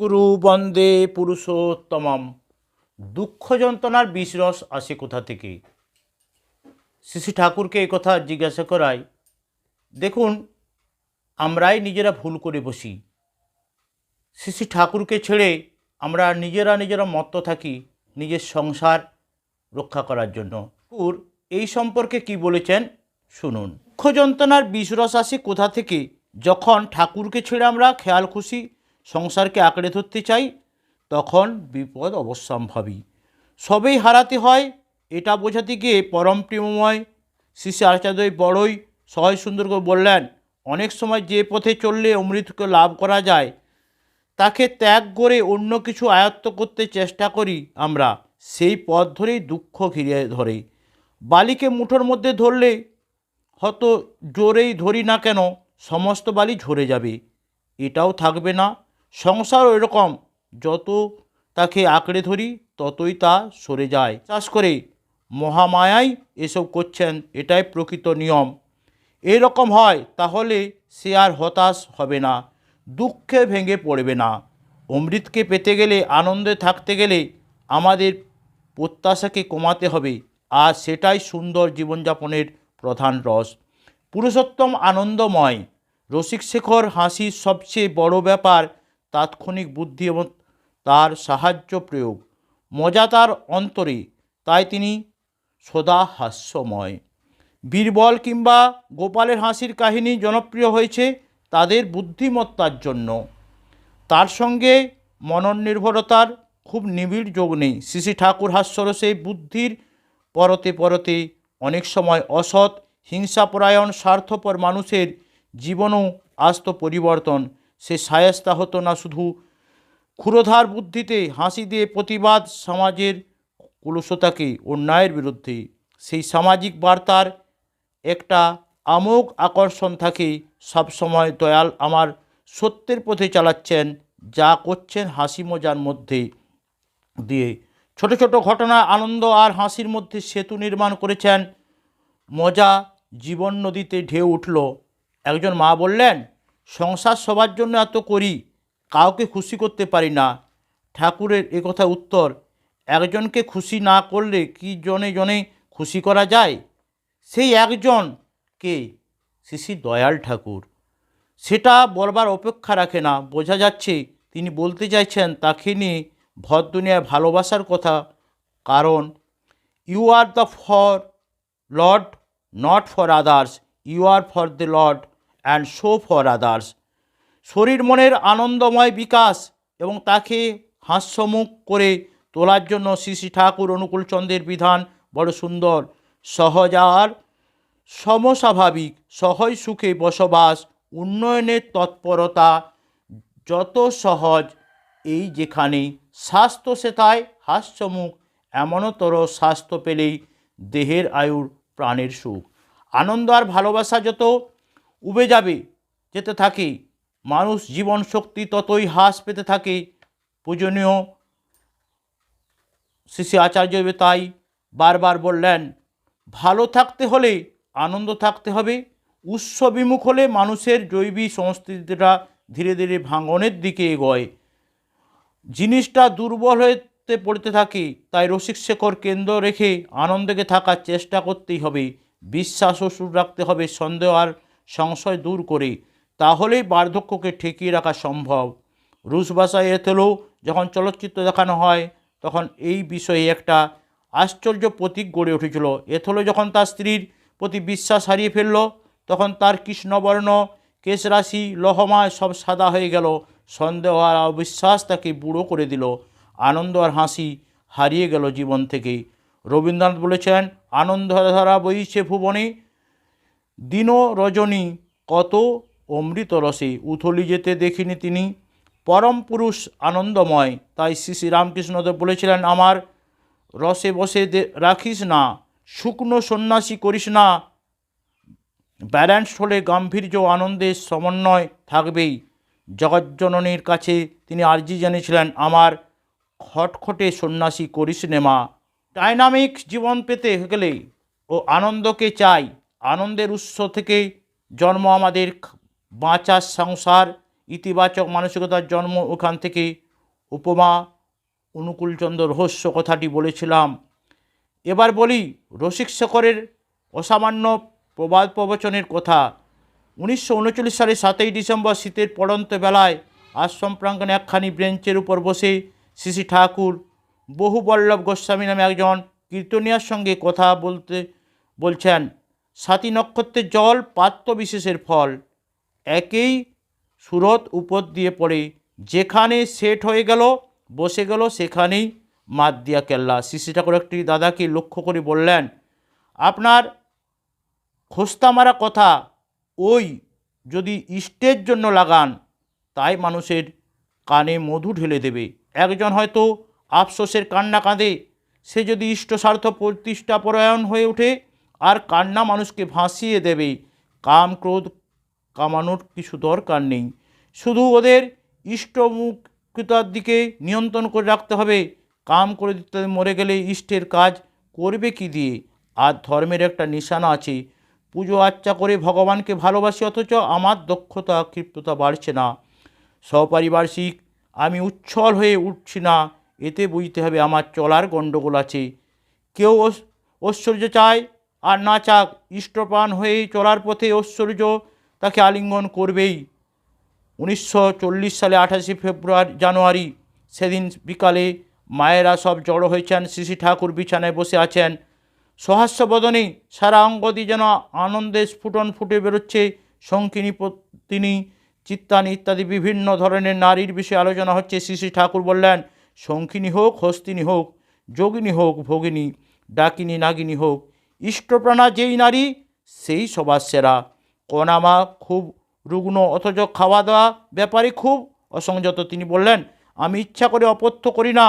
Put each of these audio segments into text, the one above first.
গুরু বন্দে পুরুষোত্তমম। দুঃখ যন্ত্রণার বিষরস আসে কোথা থেকে? শ্রী ঠাকুরকে এই কথা জিজ্ঞাসা করায়, দেখুন, আমরাই নিজেরা ভুল করে বসি। শ্রী ঠাকুরকে ছেড়ে আমরা নিজেরা নিজেরা মত্ত থাকি নিজের সংসার রক্ষা করার জন্য। ঠাকুর এই সম্পর্কে কি বলেছেন? শুনুন। দুঃখ যন্ত্রণার বিষরস আসে কোথা থেকে? যখন ঠাকুরকে ছেড়ে আমরা খেয়াল খুশি সংসারকে আঁকড়ে ধরতে চাই, তখন বিপদ অবশ্যম্ভাবী। সবেই হারাতে হয়, এটা বোঝাতে গিয়ে পরম প্রেমময় শিশু আচার্য বড়ই সহজ সুন্দর করে বললেন, অনেক সময় যে পথে চললে অমৃতকে লাভ করা যায়, তাকে ত্যাগ করে অন্য কিছু আয়ত্ত করতে চেষ্টা করি আমরা, সেই পথ ধরেই দুঃখ ঘিরে ধরে। বালিকে মুঠোর মধ্যে ধরলে হয়তো জোরেই ধরি না কেন, সমস্ত বালি ঝরে যাবে, এটাও থাকবে না। সংসারও এরকম, যত তাকে আঁকড়ে ধরি, ততই তা সরে যায়। চাষ করে মহামায়াই এসব করছেন, এটাই প্রকৃত নিয়ম। এরকম হয়, তাহলে সে আর হতাশ হবে না, দুঃখে ভেঙে পড়বে না। অমৃতকে পেতে গেলে, আনন্দে থাকতে গেলে আমাদের প্রত্যাশাকে কমাতে হবে, আর সেটাই সুন্দর জীবনযাপনের প্রধান রস। পুরুষোত্তম আনন্দময় রসিক শেখর হাসির সবচেয়ে বড় ব্যাপার তাৎক্ষণিক বুদ্ধি এবং তার সাহায্য প্রয়োগ। মজা তার অন্তরে, তাই তিনি সদা হাস্যময়। বীরবল কিংবা গোপালের হাসির কাহিনী জনপ্রিয় হয়েছে তাদের বুদ্ধিমত্তার জন্য। তার সঙ্গে মননির্ভরতার খুব নিবিড় যোগ নেই। শ্রী ঠাকুর হাস্যরসে বুদ্ধির পরতে পরতে অনেক সময় অসৎ, হিংসাপরায়ণ, স্বার্থপর মানুষের জীবনও আস্ত পরিবর্তন সে সায়স্তা হতো না শুধু। ক্ষুরধার বুদ্ধিতে হাসি দিয়ে প্রতিবাদ সমাজের কুলসতাকে অন্যায়ের বিরুদ্ধে। সেই সামাজিক বার্তার একটা আমোঘ আকর্ষণ থাকে সবসময় দয়াল আমার সত্যের পথে চালাচ্ছেন, যা করছেন হাসি মজার মধ্যে দিয়ে। ছোট ছোট ঘটনা, আনন্দ আর হাসির মধ্যে সেতু নির্মাণ করেছেন। মজা জীবন নদীতে ঢেউ উঠল। একজন মা বললেন সংসার সবার জন্য এত করি, কাউকে খুশি করতে পারি না। ঠাকুরের একথা উত্তর, একজনকে খুশি না করলে কি জনে জনে খুশি করা যায়? সেই একজন কে? শ্রী দয়াল ঠাকুর। সেটা বলবার অপেক্ষা রাখে না। বোঝা যাচ্ছে তিনি বলতে চাইছেন তাকে নিয়ে ভর দুনিয়ায় ভালোবাসার কথা। কারণ you are the for lord not for others you are for the lord and show for others শরীর মনের আনন্দময় বিকাশ এবং তাকে হাস্যমুখ করে তোলার জন্য শ্রী শ্রী ঠাকুর অনুকূলচন্দ্রের বিধান বড় সুন্দর। সহজ আর সমস্বাভাবিক, সহজ সুখে বসবাস, উন্নয়নের তৎপরতা যত সহজ, এই যেখানে স্বাস্থ্য সেথায় হাস্যমুখ এমনতর স্বাস্থ্য পেলেই দেহের আয়ুর প্রাণের সুখ। আনন্দ আর ভালোবাসা যত উবে যাবে, যেতে থাকে। মানুষ জীবন শক্তি ততই হ্রাস পেতে থাকে। পূজনীয় শ্রী আচার্য তাই বারবার বললেন, ভালো থাকতে হলে আনন্দ থাকতে হবে। উৎস বিমুখ হলে মানুষের জৈবিক সংস্কৃতিটা ধীরে ধীরে ভাঙনের দিকে এগোয়। জিনিসটা দুর্বল হতে পড়তে থাকে, তাই রসিক শেখর কেন্দ্র রেখে আনন্দকে থাকার চেষ্টা করতেই হবে। বিশ্বাস ও সুর রাখতে হবে, সন্দেহ আর সংশয় দূর করে, তাহলেই বার্ধক্যকে ঠেকিয়ে রাখা সম্ভব। রুশ ভাষায় এতেলেও যখন চলচ্চিত্র দেখানো হয়, তখন এই বিষয়ে একটা আশ্চর্য প্রতীক গড়ে উঠেছিল। এথলো যখন তার স্ত্রীর প্রতি বিশ্বাস হারিয়ে ফেলল, তখন তার কৃষ্ণবর্ণ, কেশরাশি লহমায় সব সাদা হয়ে গেল। সন্দেহ আর অবিশ্বাস তাকে বুড়ো করে দিল। আনন্দ আর হাসি হারিয়ে গেল জীবন থেকে রবীন্দ্রনাথ বলেছেন আনন্দধারা বইছে ভুবনে দিন রজনী, কত অমৃত রসে উথলি যেতে দেখিনি তিনি। পরম পুরুষ আনন্দময়, তাই শ্রী শ্রী রামকৃষ্ণদেব বলেছিলেন, আমার রসে বসে রাখিস না, শুকনো সন্ন্যাসী করিস না। ব্যালেন্স হলে গাম্ভীর্য আনন্দের সমন্বয় থাকবেই। জগজ্জননীর কাছে তিনি আর্জি জানিয়েছিলেন, আমার খটখটে সন্ন্যাসী করিস নে মা। ডাইনামিক জীবন পেতে গেলে ও আনন্দকে চাই। আনন্দের উৎস থেকে জন্ম আমাদের বাঁচার সংসার, ইতিবাচক মানসিকতার জন্ম ওখান থেকে উপমা অনুকূলচন্দ্র রহস্য কথাটি বলেছিলাম। এবার বলি রসিক শেখরের অসামান্য প্রবাদ প্রবচনের কথা। উনিশশো উনচল্লিশ সালের সাতই ডিসেম্বর শীতের পড়ন্ত বেলায় আশ্রম প্রাঙ্গণে একখানি বেঞ্চের উপর বসে শ্রী ঠাকুর বহু বল্লভ গোস্বামী নামে একজন কীর্তনিয়ার সঙ্গে কথা বলতে বলছেন। সাতী নক্ষত্রের জল পাত্র বিশেষের ফল। একেই সুরত উপর দিয়ে পড়ে, যেখানে সেট হয়ে গেল, বসে গেল, সেখানেই মাত দিয়া কেল্লা। শিশি ঠাকুর একটি দাদাকে লক্ষ্য করে বললেন, আপনার খোস্তা মারা কথা ওই যদি ইষ্টের জন্য লাগান, তাই মানুষের কানে মধু ঢেলে দেবে। একজন হয়তো আফসোসের কান্না কাঁদে। সে যদি ইষ্ট স্বার্থ প্রতিষ্ঠাপরায়ণ হয়ে ওঠে আর কান্না মানুষকে ভাসিয়ে দেবে। কাম ক্রোধ কামানোর কিছু দরকার নেই। শুধু ওদের ইষ্টমুখতার দিকে নিয়ন্ত্রণ করে রাখতে হবে। কাম করে দিতে মরে গেলে ইষ্টের কাজ করবে কি দিয়ে? আর ধর্মের একটা নিশানা আছে। পুজো আচ্চা করে ভগবানকে ভালোবাসি অথচ আমার দক্ষতা, ক্ষিপ্ততা বাড়ছে না। সপরিবার্ষিক আমি উচ্ছল হয়ে উঠছি না। এতে বুঝতে হবে আমার চলার গণ্ডগোল আছে। কেউ ঐশ্বর্য চায় আর না চাক, ইষ্টপ্রাণ হয়ে চলার পথে ঐশ্বর্য তাকে আলিঙ্গন করবেই। উনিশশো চল্লিশ সালে আঠাশে ফেব্রুয়ারি, জানুয়ারি, সেদিন বিকালে মায়েরা সব জড়ো হয়েছেন, শ্রী ঠাকুর বিছানায় বসে আছেন। সহাস্য বদনে সারা অঙ্গ দিয়ে যেন আনন্দে স্ফুটন ফুটে বেরোচ্ছে। শঙ্কিনী তিনি চিত্তানি ইত্যাদি বিভিন্ন ধরনের নারীর বিষয়ে আলোচনা হচ্ছে। শ্রী ঠাকুর বললেন, শঙ্কিনী হোক, হস্তিনী হোক, যোগিনী হোক, ভগিনী, ডাকিনী, নাগিনী হোক ইষ্টপ্রাণা যেই নারী, সেই সবার সেরা কনামা খুব রুগ্ন, অথচ খাওয়া দাওয়া ব্যাপারে খুব অসংযত। তিনি বললেন, আমি ইচ্ছা করে অপথ্য করি না।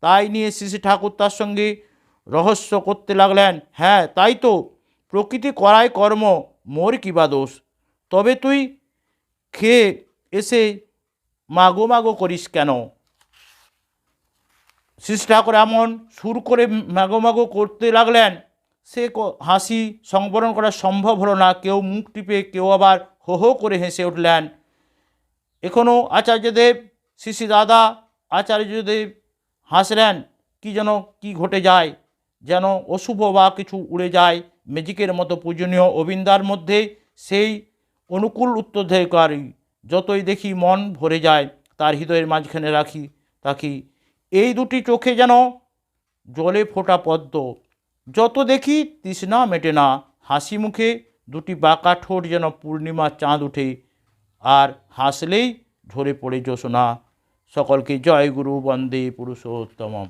তাই নিয়ে শ্রী ঠাকুর তার সঙ্গে রহস্য করতে লাগলেন। হ্যাঁ তাই তো। প্রকৃতি করায় কর্ম, মোর কিবা দোষ? তবে তুই খেয়ে এসে মাগো মাগো করিস কেন? শ্রী ঠাকুর এমন সুর করে মাগো মাগো করতে লাগলেন। সে হাসি সংবরণ করা সম্ভব হলো না। কেউ মুখ টিপে কেউ আবার হো হো করে হেসে উঠলেন। এখনও আচার্যদেব শ্রী দাদা আচার্যদেব হাসলেন, কি যেন, কি ঘটে যায়? যেন অশুভ বা কিছু উড়ে যায়? ম্যাজিকের মতো পূজনীয় অবিন্দার মধ্যে সেই অনুকূল উত্তরধারী যতই দেখি মন ভরে যায়, তার হৃদয়ের মাঝখানে রাখি তাকি এই দুটি চোখে যেন জলে ফোটা পদ্ম। যত দেখি তৃষ্ণা মেটে না, হাসি মুখে দুটি বাঁকা ঠোঁট যেন পূর্ণিমার চাঁদ উঠে, আর হাসলেই ঝরে পড়ে জোসনা সকলকে জয় গুরু, বন্দে পুরুষোত্তমম।